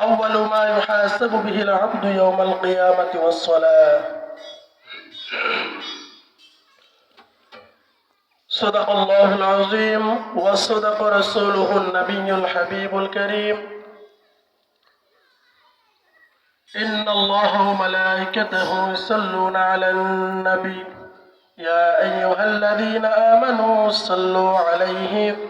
أول ما يحاسب به العبد يوم القيامة والصلاة. صدق الله العظيم وصدق رسوله النبي الحبيب الكريم. إن الله وملائكته يصلون على النبي. يا أيها الذين آمنوا صلوا عليه.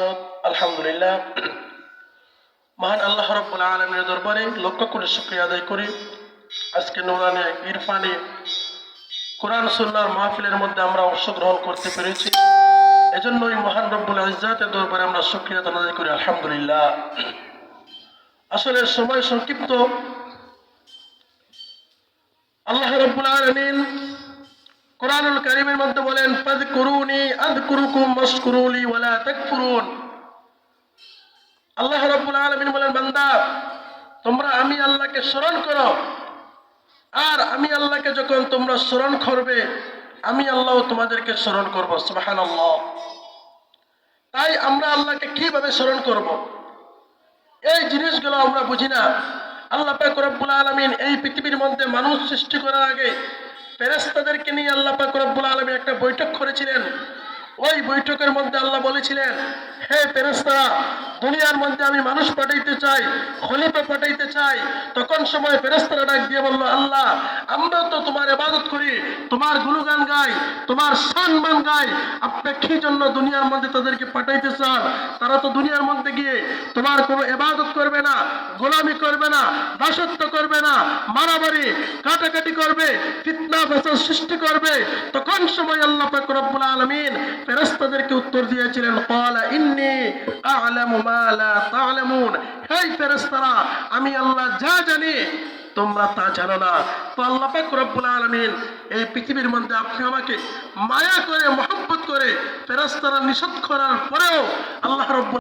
মহান আল্লাহ রব্বুল আলমের দরবারে লক্ষ্য করে শুক্রিয়া আদায় করি। আজকে নৌরানে ইরফানি কোরআন সুন্নার মাহফিলের মধ্যে আমরা অংশগ্রহণ করতে পেরেছি। এজন্যই মহান রব্বুল ইজ্জাতের দরবারে আমরা শুক্রিয়া আদায় করি আলহামদুলিল্লাহ। আসলে সময় সংক্ষিপ্ত। আল্লাহ রব্বুল আলমিন কোরআনুল কারিমের মধ্যে বলেন পদ করুনি আদ কুরুকুম মস্কুরুলি ওয়ালা তাকফুরুন। আল্লাহ রব্বুল আলমিন বলেন, বান্দা, তোমরা আমি আল্লাহকে স্মরণ করো। আর আমি আল্লাহকে যখন তোমরা স্মরণ করবে, আমি আল্লাহ তোমাদেরকে স্মরণ করব। সুবাহান তাই আমরা আল্লাহকে কীভাবে স্মরণ করব। এই জিনিসগুলো আমরা বুঝি না। আল্লাহ পাক রব্বুল আলমিন এই পৃথিবীর মধ্যে মানুষ সৃষ্টি করার আগে ফেরেস্তাদেরকে নিয়ে আল্লাহ পাক রব্বুল আলমিন একটা বৈঠক করেছিলেন। ওই বৈঠকের মধ্যে আল্লাহ বলেছিলেন, হে ফেরেস্তারা দুনিয়ার মধ্যে আমি মানুষ পাঠাইতে চাই, খলিফা পাঠাইতে চাই। তখন সময় ফেরেস্তারা ডাক দিয়ে বলল, আল্লাহ আমরা তো তোমার এবাদত করি, তোমার গুণগান গাই, তোমার সম্মান গাই। আপনি কি জন্য দুনিয়ার মধ্যে তাদেরকে পাঠাইতে চান? তারা তো দুনিয়ার মধ্যে গিয়ে তোমার কোনো এবাদত করবে না, গোলামি করবে না, দাসত্ব করবে না, মারামারি, কাটাকাটি করবে, ফিতনা ফেসাদ সৃষ্টি করবে, তখন সময় আল্লাহ পাক রব্বুল আলামিন ফেরেশতাদেরকে উত্তর দিয়েছিলেন, ক্বালা ইন্নী আ'লামু মা লা তা'লামুন। হে ফেরেশতারা, আমি আল্লাহ যা জানি, তোমরা তা জানো না। তো আল্লাহ পাক রব্বুল আলামিন এই পৃথিবীর মধ্যে আপনি আমাকে মায়া করে, মহব্বত করে ফেরেশতারা নিষেধ করার পরেও আল্লাহ রব্বুল